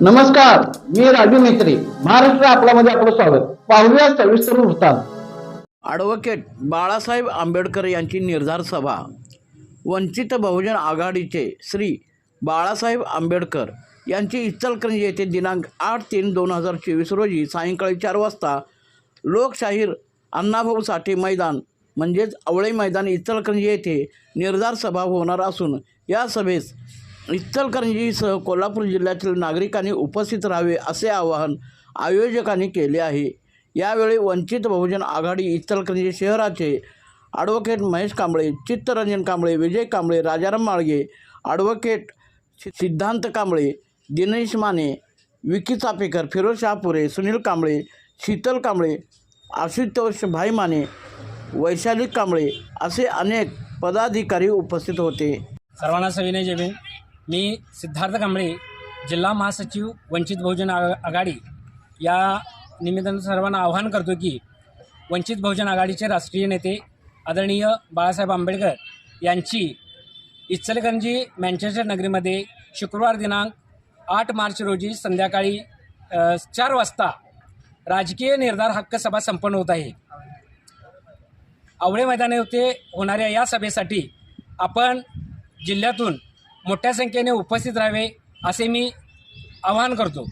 नमस्कार मी राजू मेत्री महाराष्ट्र आपल्यामध्ये आपलं स्वागत. पाहूया सविस्तर वृत्तांत. ॲडव्होकेट बाळासाहेब आंबेडकर यांची निर्धार सभा. वंचित बहुजन आघाडीचे श्री बाळासाहेब आंबेडकर यांची इचलकरंजी येथे दिनांक आठ तीन दोन हजार चोवीस रोजी सायंकाळी चार वाजता लोकशाहीर अण्णाभाऊ साठे मैदान म्हणजेच आवळे मैदान इचलकरंजी येथे निर्धार सभा होणार असून या सभेस इचलकरंजीसह कोल्हापूर जिल्ह्यातील नागरिकांनी उपस्थित राहावे असे आवाहन आयोजकांनी केले आहे. यावेळी वंचित बहुजन आघाडी इचलकरंजी शहराचे ॲडव्होकेट महेश कांबळे चित्तरंजन कांबळे विजय कांबळे राजाराम माळगे ॲडव्होकेट सिद्धांत कांबळे दिनेश माने विकी चापेकर फिरोज शहापुरे सुनील कांबळे शीतल कांबळे आशुतोष भाई माने वैशाली कांबळे असे अनेक पदाधिकारी उपस्थित होते. सर्वांना सविनय जय मी सिद्धार्थ कांबळे जिल्हा महासचिव वंचित बहुजन आ- आघाडी. या निमित्तानं सर्वांना आवाहन करतो की वंचित बहुजन आघाडीचे राष्ट्रीय नेते आदरणीय बाळासाहेब आंबेडकर यांची इचलकरंजी मँचेस्टर नगरीमध्ये शुक्रवार दिनांक आठ मार्च रोजी संध्याकाळी चार वाजता राजकीय निर्धार हक्क सभा संपन्न होत आहे. आवळे मैदाने होते होणाऱ्या या सभेसाठी आपण जिल्ह्यातून मोठ्या संख्येने उपस्थित राहावे असे मी आवाहन करतो.